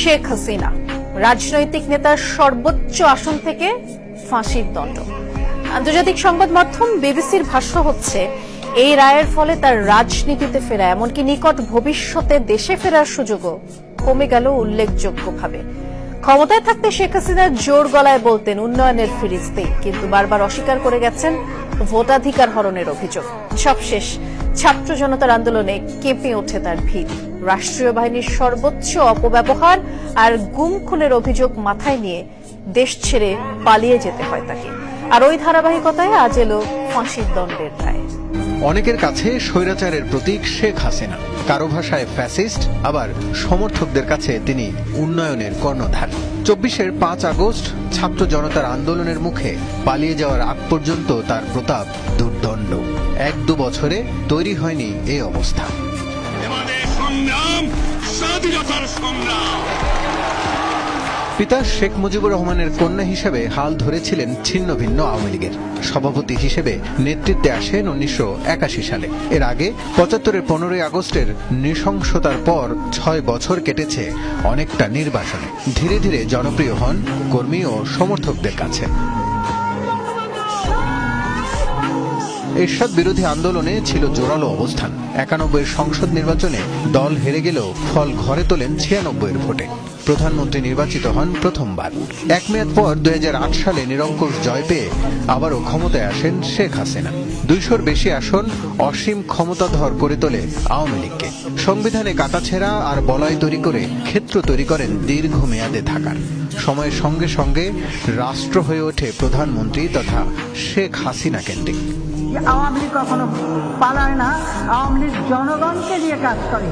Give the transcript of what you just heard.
শেখ হাসিনা, রাজনৈতিক নেতার সর্বোচ্চ আসন থেকে ফাঁসির দণ্ড। আন্তর্জাতিক সংবাদ মাধ্যম বিবিসির ভাষ্য হচ্ছে, এই রায়ের ফলে তার রাজনীতিতে ফেরা, এমনকি নিকট ভবিষ্যতে দেশে ফেরার সুযোগও কমে গেল উল্লেখযোগ্যভাবে। ক্ষমতায় থাকতে শেখ হাসিনা জোর গলায় বলতেন, উন্নয়নের ফিরিস্তে। কিন্তু বারবার অস্বীকার করে গেছেন ভোটাধিকার হরণের অভিযোগ। সবশেষ, ছাত্র জনতার আন্দোলনে কেঁপে ওঠে তার ভিড় রাষ্ট্রীয় বাহিনীর সর্বোচ্চ অপব্যবহার আর গুম খুনের অভিযোগ মাথায় নিয়ে দেশ ছেড়ে পালিয়ে যেতে হয় তাকে। আর ওই ধারাবাহিকতায় আজ এলো ফাঁসির দণ্ডের রায়। অনেকের কাছে স্বৈরাচারের প্রতীক শেখ হাসিনা। কারও ভাষায় ফ্যাসিস্ট, আবার সমর্থকদের কাছে তিনি উন্নয়নের কর্ণধার। চব্বিশের পাঁচ আগস্ট ছাত্র জনতার আন্দোলনের মুখে পালিয়ে যাওয়ার আগ পর্যন্ত তার প্রতাপ দুর্দণ্ড। এক দু বছরে তৈরি হয়নি এই অবস্থা। সংগ্রাম, স্বাধীনতার সংগ্রাম। পিতা শেখ মুজিবুর রহমানের কন্যা হিসেবে হাল ধরেছিলেন ছিন্ন ভিন্ন আওয়ামী লীগের। সভাপতি হিসেবে নেতৃত্বে আসেন উনিশশো একাশি সালে। এর আগে পঁচাত্তরের পনেরোই আগস্টের নৃশংসতার পর ছয় বছর কেটেছে অনেকটা নির্বাসনে। ধীরে ধীরে জনপ্রিয় হন কর্মী ও সমর্থকদের কাছে। এরশাদ বিরোধী আন্দোলনে ছিল জোরালো অবস্থান। একানব্বই সংসদ নির্বাচনে দল হেরে গেলেও ফল ঘরে তোলেন ছিয়ানব্বইয়ের ভোটে। প্রধানমন্ত্রী নির্বাচিত হন প্রথমবার। এক মেয়াদ পর দু হাজার আট সালে নিরঙ্কুশ জয় পেয়ে আবারও ক্ষমতায় আসেন শেখ হাসিনা। দুইশোর বেশি আসন অসীম ক্ষমতাধর করে তোলে আওয়ামী লীগকে। সংবিধানে কাটাছেড়া আর বলয় তৈরি করে ক্ষেত্র তৈরি করেন দীর্ঘ মেয়াদে থাকার। সময়ের সঙ্গে সঙ্গে রাষ্ট্র হয়ে ওঠে প্রধানমন্ত্রী তথা শেখ হাসিনা কেন্দ্রিক। আওয়ামী লীগ কখনো পালায় না আওয়ামী লীগ জনগণকে নিয়ে কাজ করে।